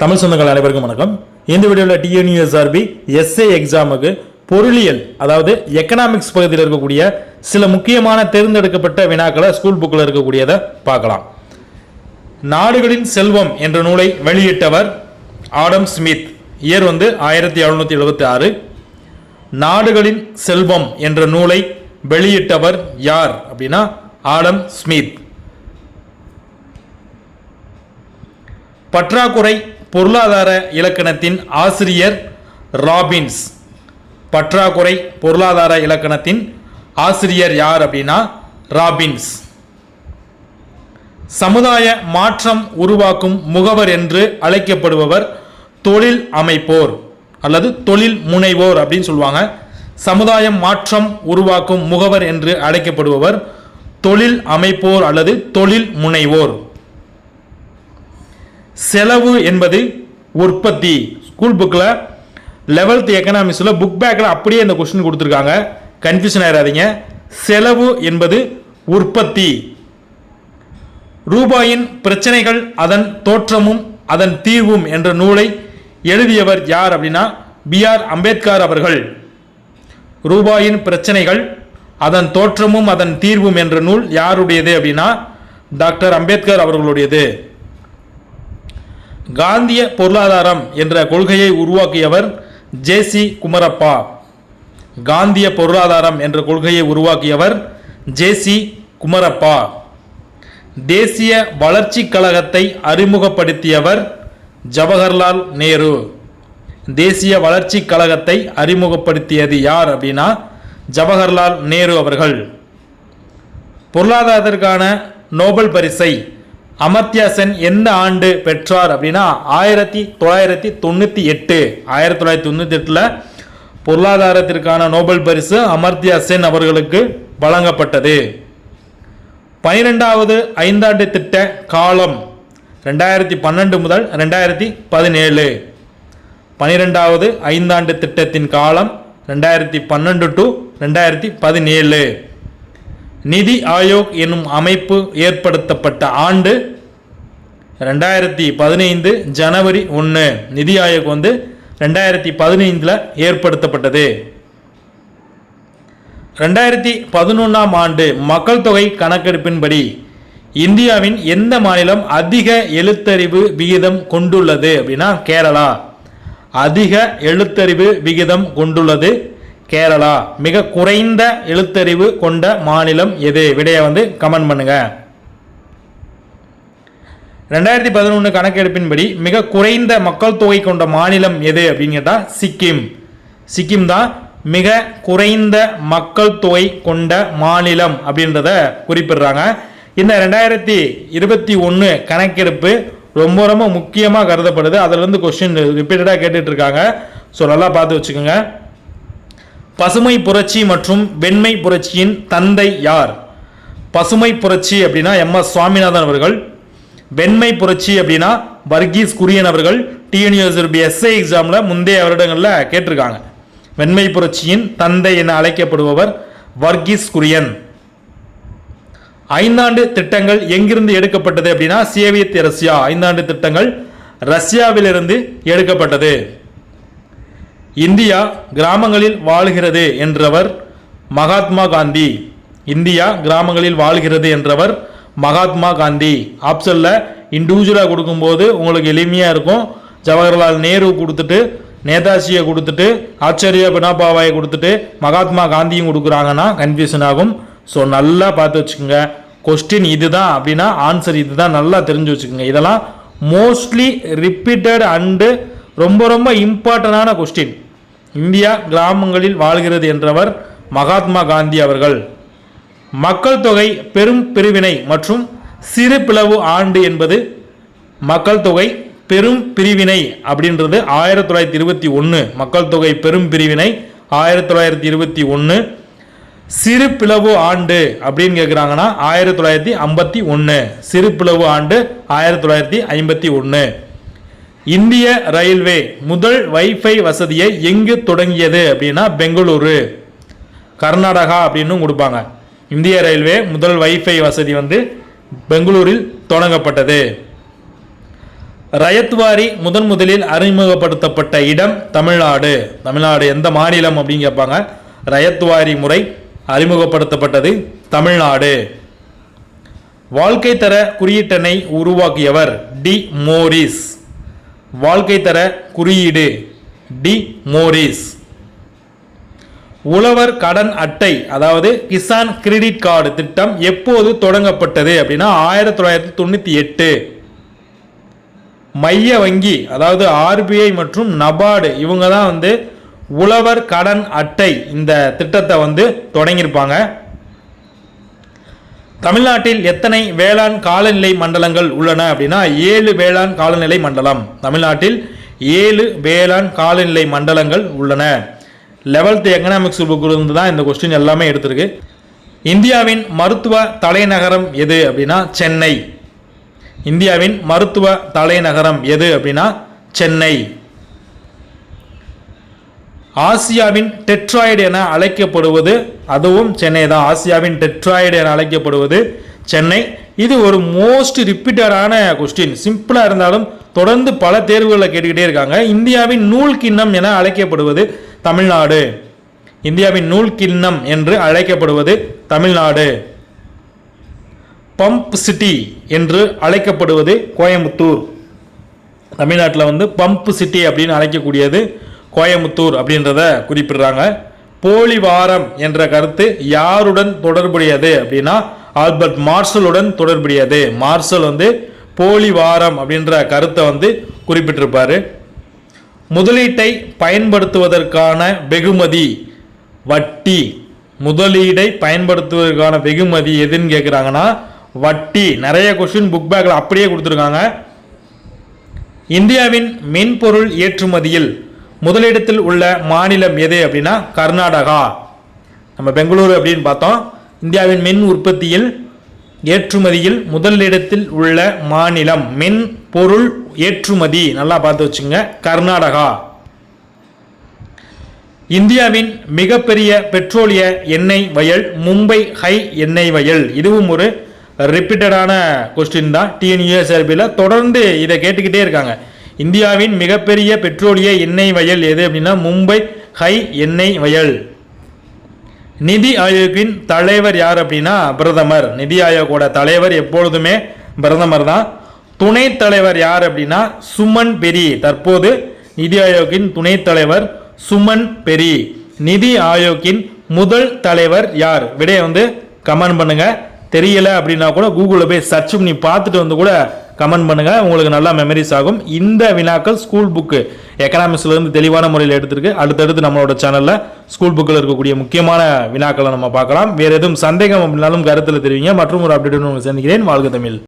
தமிழ் சொந்தங்கள் அனைவருக்கும் வணக்கம். இந்த வீடியோவில் டிஎன்யூஎஸ்ஆர்பி எஸ்ஏ எக்ஸாமுக்கு பொருளியல் அதாவது எக்கனாமிக்ஸ் பகுதியில் இருக்கக்கூடிய சில முக்கியமான தேர்ந்தெடுக்கப்பட்ட வினாக்களை ஸ்கூல் புக்கில் இருக்கக்கூடியதை பார்க்கலாம். நாடுகளின் செல்வம் என்ற நூலை வெளியிட்டவர் ஆடம் ஸ்மித். இயர் வந்து ஆயிரத்தி எழுநூத்தி எழுபத்தி ஆறு நாடுகளின் செல்வம் என்ற நூலை வெளியிட்டவர் யார் அப்படின்னா ஆடம் ஸ்மித். பற்றாக்குறை பொருளாதார இலக்கணத்தின் ஆசிரியர் ராபின்ஸ். பற்றாக்குறை பொருளாதார இலக்கணத்தின் ஆசிரியர் யார் அப்படின்னா ராபின்ஸ். சமுதாய மாற்றம் உருவாக்கும் முகவர் என்று அழைக்கப்படுபவர் தொழில் அமைப்போர் அல்லது தொழில் முனைவோர் அப்படின்னு சொல்லுவாங்க. சமுதாயம் மாற்றம் உருவாக்கும் முகவர் என்று அழைக்கப்படுபவர் தொழில் அமைப்போர் அல்லது தொழில் முனைவோர். செலவு என்பது உற்பத்தி. ஸ்கூல் புக்கில் லெவல்த் எக்கனாமிக்ஸில் புக் பேக்கில் அப்படியே இந்த கொஸ்டின் கொடுத்துருக்காங்க. கன்ஃபியூஷன் ஆயிடாதீங்க செலவு என்பது உற்பத்தி. ரூபாயின் பிரச்சனைகள் அதன் தோற்றமும் அதன் தீர்வும் என்ற நூலை எழுதியவர் யார் அப்படின்னா பி ஆர் அம்பேத்கர் அவர்கள். ரூபாயின் பிரச்சனைகள் அதன் தோற்றமும் அதன் தீர்வும் என்ற நூல் யாருடையது அப்படின்னா டாக்டர் அம்பேத்கர் அவர்களுடையது. காந்திய பொருளாதாரம் என்ற கொள்கையை உருவாக்கியவர் ஜேசி குமரப்பா. காந்திய பொருளாதாரம் என்ற கொள்கையை உருவாக்கியவர் ஜேசி குமரப்பா. தேசிய வளர்ச்சி கழகத்தை அறிமுகப்படுத்தியவர் ஜவஹர்லால் நேரு. தேசிய வளர்ச்சி கழகத்தை அறிமுகப்படுத்தியது யார் அப்படின்னா ஜவஹர்லால் நேரு அவர்கள். பொருளாதாரத்திற்கான நோபல் பரிசை அமர்த்தியா சென் எந்த ஆண்டு பெற்றார் அப்படின்னா ஆயிரத்தி தொள்ளாயிரத்தி தொண்ணூற்றி எட்டு. ஆயிரத்தி தொள்ளாயிரத்தி தொண்ணூற்றி எட்டில் பொருளாதாரத்திற்கான நோபல் பரிசு அமர்த்தியா சென் அவர்களுக்கு வழங்கப்பட்டது. பனிரெண்டாவது ஐந்தாண்டு திட்ட காலம் ரெண்டாயிரத்தி பன்னெண்டு முதல் ரெண்டாயிரத்தி பதினேழு. பனிரெண்டாவது ஐந்தாண்டு திட்டத்தின் காலம் ரெண்டாயிரத்தி பன்னெண்டு டு ரெண்டாயிரத்தி பதினேழு. நிதி ஆயோக் என்னும் அமைப்பு ஏற்படுத்தப்பட்ட ஆண்டு ரெண்டாயிரத்தி பதினைந்து ஜனவரி ஒன்று நிதி ஆயோக் வந்து ரெண்டாயிரத்தி பதினைந்தில் ஏற்படுத்தப்பட்டது. ரெண்டாயிரத்தி பதினொன்றாம் ஆண்டு மக்கள் தொகை கணக்கெடுப்பின்படி இந்தியாவின் எந்த மாநிலம் அதிக எழுத்தறிவு விகிதம் கொண்டுள்ளது அப்படின்னா கேரளா. அதிக எழுத்தறிவு விகிதம் கொண்டுள்ளது கேரளா. மிக குறைந்த எழுத்தறிவு கொண்ட மாநிலம் எது? விடையை வந்து கமெண்ட் பண்ணுங்கள் ரெண்டாயிரத்தி பதினொன்று கணக்கெடுப்பின்படி மிக குறைந்த மக்கள் தொகை கொண்ட மாநிலம் எது அப்படின்னு கேட்டால் சிக்கிம். சிக்கிம் தான் மிக குறைந்த மக்கள் தொகை கொண்ட மாநிலம் அப்படின்றத குறிப்பிடுறாங்க. இந்த ரெண்டாயிரத்தி இருபத்தி ஒன்று கணக்கெடுப்பு ரொம்ப ரொம்ப முக்கியமாக கருதப்படுது. அதிலிருந்து கொஸ்டின் ரிப்பீட்டடாக கேட்டுட்டு இருக்காங்க. ஸோ நல்லா பார்த்து வச்சுக்கோங்க. பசுமை புரட்சி மற்றும் வெண்மை புரட்சியின் தந்தை யார்? பசுமை புரட்சி அப்படின்னா எம் எஸ் சுவாமிநாதன் அவர்கள் வெண்மை புரட்சி அப்படின்னா வர்கீஸ் குரியன் அவர்கள் டிஎன்யூஎஸ்பி எஸ்ஐ எக்ஸாமில் முந்தைய வருடங்களில் கேட்டிருக்காங்க. வெண்மை புரட்சியின் தந்தை என அழைக்கப்படுபவர் வர்கீஸ் குரியன். ஐந்தாண்டு திட்டங்கள் எங்கிருந்து எடுக்கப்பட்டது அப்படின்னா சேவியத் ரஷ்யா. ஐந்தாண்டு திட்டங்கள் ரஷ்யாவிலிருந்து எடுக்கப்பட்டது. இந்தியா கிராமங்களில் வாழ்கிறது என்றவர் மகாத்மா காந்தி. இந்தியா கிராமங்களில் வாழ்கிறது என்றவர் மகாத்மா காந்தி. ஆப்ஷனில் இண்டிவிஜுவலாக கொடுக்கும்போது உங்களுக்கு எளிமையாக இருக்கும். ஜவஹர்லால் நேரு கொடுத்துட்டு நேதாஜியை கொடுத்துட்டு ஆச்சரிய பினாபாவாயை கொடுத்துட்டு மகாத்மா காந்தியும் கொடுக்குறாங்கன்னா கன்ஃபியூஷன் ஆகும். ஸோ நல்லா பார்த்து வச்சுக்கோங்க. கொஸ்டின் இதுதான் அப்படின்னா ஆன்சர் இதுதான் நல்லா தெரிஞ்சு வச்சுக்கோங்க. இதெல்லாம் மோஸ்ட்லி ரிப்பீட்டட் அண்டு ரொம்ப ரொம்ப இம்பார்ட்டண்டான கொஸ்டின் இந்தியா கிராமங்களில் வாழ்கிறது என்றவர் மகாத்மா காந்தி அவர்கள். மக்கள் தொகை பெரும் பிரிவினை மற்றும் சிறு பிளவு ஆண்டு என்பது மக்கள் தொகை பெரும் பிரிவினை அப்படின்றது ஆயிரத்தி தொள்ளாயிரத்தி இருபத்தி ஒன்று மக்கள் தொகை பெரும் பிரிவினை ஆயிரத்தி தொள்ளாயிரத்தி இருபத்தி ஒன்று சிறு பிளவு ஆண்டு அப்படின்னு கேட்குறாங்கன்னா ஆயிரத்தி தொள்ளாயிரத்தி ஐம்பத்தி ஒன்று சிறு பிளவு ஆண்டு ஆயிரத்தி தொள்ளாயிரத்தி ஐம்பத்தி ஒன்று இந்திய ரயில்வே முதல் வைஃபை வசதியை எங்கு தொடங்கியது அப்படின்னா பெங்களூரு. கர்நாடகா அப்படின்னு கொடுப்பாங்க. இந்திய ரயில்வே முதல் வைஃபை வசதி வந்து பெங்களூரில் தொடங்கப்பட்டது. ரயத்வாரி முதன் முதலில் அறிமுகப்படுத்தப்பட்ட இடம் தமிழ்நாடு. தமிழ்நாடு எந்த மாநிலம் அப்படின்னு கேட்பாங்க? ரயத்வாரி முறை அறிமுகப்படுத்தப்பட்டது தமிழ்நாடு. வாழ்க்கை தர குறியீட்டனை உருவாக்கியவர் டி மோரிஸ். வாழ்க்கை தர குறியீடு டி மோரிஸ். உழவர் கடன் அட்டை அதாவது கிசான் கிரெடிட் கார்டு திட்டம் எப்போது தொடங்கப்பட்டது அப்படின்னா ஆயிரத்தி தொள்ளாயிரத்தி தொண்ணூற்றி எட்டு. மைய வங்கி அதாவது ஆர்பிஐ மற்றும் நபார்டு இவங்க தான் வந்து உழவர் கடன் அட்டை இந்த திட்டத்தை வந்து தொடங்கியிருப்பாங்க. தமிழ்நாட்டில் எத்தனை வேளாண் காலநிலை மண்டலங்கள் உள்ளன அப்படின்னா ஏழு வேளாண் காலநிலை மண்டலம். தமிழ்நாட்டில் ஏழு வேளாண் காலநிலை மண்டலங்கள் உள்ளன. லெவல்த் எக்கனாமிக்ஸ் புக்கிலிருந்து தான் இந்த கொஸ்டின் எல்லாமே எடுத்திருக்கு. இந்தியாவின் மருத்துவ தலைநகரம் எது அப்படின்னா சென்னை. இந்தியாவின் மருத்துவ தலைநகரம் எது அப்படின்னா சென்னை. ஆசியாவின் டெட்ராய்டு என அழைக்கப்படுவது அதுவும் சென்னை தான் ஆசியாவின் டெட்ராய்டு என அழைக்கப்படுவது சென்னை. இது ஒரு மோஸ்ட் ரிப்பீட்டடான கொஸ்டின் சிம்பிளாக இருந்தாலும் தொடர்ந்து பல தேர்வுகளில் கேட்டுக்கிட்டே இருக்காங்க. இந்தியாவின் நூல் கிண்ணம் என அழைக்கப்படுவது தமிழ்நாடு. இந்தியாவின் நூல் கிண்ணம் என்று அழைக்கப்படுவது தமிழ்நாடு. பம்ப் சிட்டி என்று அழைக்கப்படுவது கோயம்புத்தூர். தமிழ்நாட்டில் வந்து பம்ப் சிட்டி அப்படின்னு அழைக்கக்கூடியது கோயம்புத்தூர் அப்படின்றத குறிப்பிடுறாங்க. போலிவாரம் என்ற கருத்து யாருடன் தொடர்புடையது அப்படின்னா ஆல்பர்ட் மார்ஷலுடன் தொடர்புடையது. மார்ஷல் வந்து போலிவாரம் அப்படின்ற கருத்தை வந்து குறிப்பிட்டிருப்பாரு. முதலீட்டை பயன்படுத்துவதற்கான வெகுமதி. வட்டி. முதலீடை பயன்படுத்துவதற்கான வெகுமதி எதுன்னு கேட்குறாங்கன்னா வட்டி. நிறைய கொஸ்டின் புக் பேக்கில் அப்படியே கொடுத்துருக்காங்க. இந்தியாவின் மென்பொருள் ஏற்றுமதியில் முதலிடத்தில் உள்ள மாநிலம் எது அப்படின்னா கர்நாடகா. நம்ம பெங்களூரு அப்படின்னு பார்த்தோம். இந்தியாவின் மின் உற்பத்தியில் ஏற்றுமதியில் முதலிடத்தில் உள்ள மாநிலம் மின் பொருள் ஏற்றுமதி நல்லா பார்த்து வச்சுங்க கர்நாடகா. இந்தியாவின் மிகப்பெரிய பெட்ரோலிய எண்ணெய் வயல் மும்பை ஹை எண்ணெய் வயல். இதுவும் ஒரு ரிப்பீட்டடான கொஸ்டின் தான். டிஎன்யூஎஸ்ஆர்பியில் தொடர்ந்து இதை கேட்டுக்கிட்டே இருக்காங்க. இந்தியாவின் மிகப்பெரிய பெட்ரோலிய எண்ணெய் வயல் எது அப்படின்னா மும்பை ஹை எண்ணெய் வயல். நிதி ஆயோக்கின் தலைவர் யார் அப்படின்னா பிரதமர். நிதி ஆயோக்கோட தலைவர் எப்பொழுதுமே பிரதமர் தான். துணைத் தலைவர் யார் அப்படின்னா சுமன் பெரி. தற்போது நிதி ஆயோக்கின் துணைத் தலைவர் சுமன் பெரி. நிதி ஆயோக்கின் முதல் தலைவர் யார்? விடையை வந்து கமெண்ட் பண்ணுங்க. தெரியல அப்படின்னா கூட கூகுளில் போய் சர்ச் பண்ணி பார்த்துட்டு வந்து கூட கமெண்ட் பண்ணுங்க. உங்களுக்கு நல்லா மெமரிஸ் ஆகும். இந்த வினாக்கள் ஸ்கூல் புக்கு எக்கனாமிக்ஸ்ல இருந்து தெளிவான முறையில் எடுத்திருக்கு. அடுத்தடுத்து நம்மளோட சேனல்ல ஸ்கூல் புக்கில் இருக்கக்கூடிய முக்கியமான வினாக்களை நம்ம பார்க்கலாம். வேற எதுவும் சந்தேகம் அப்படின்னாலும் கருத்தில் தெரிவிங்க. மற்றும் ஒரு அப்டேட் உங்களுக்கு சந்திக்கிறேன். வாழ்க தமிழ்.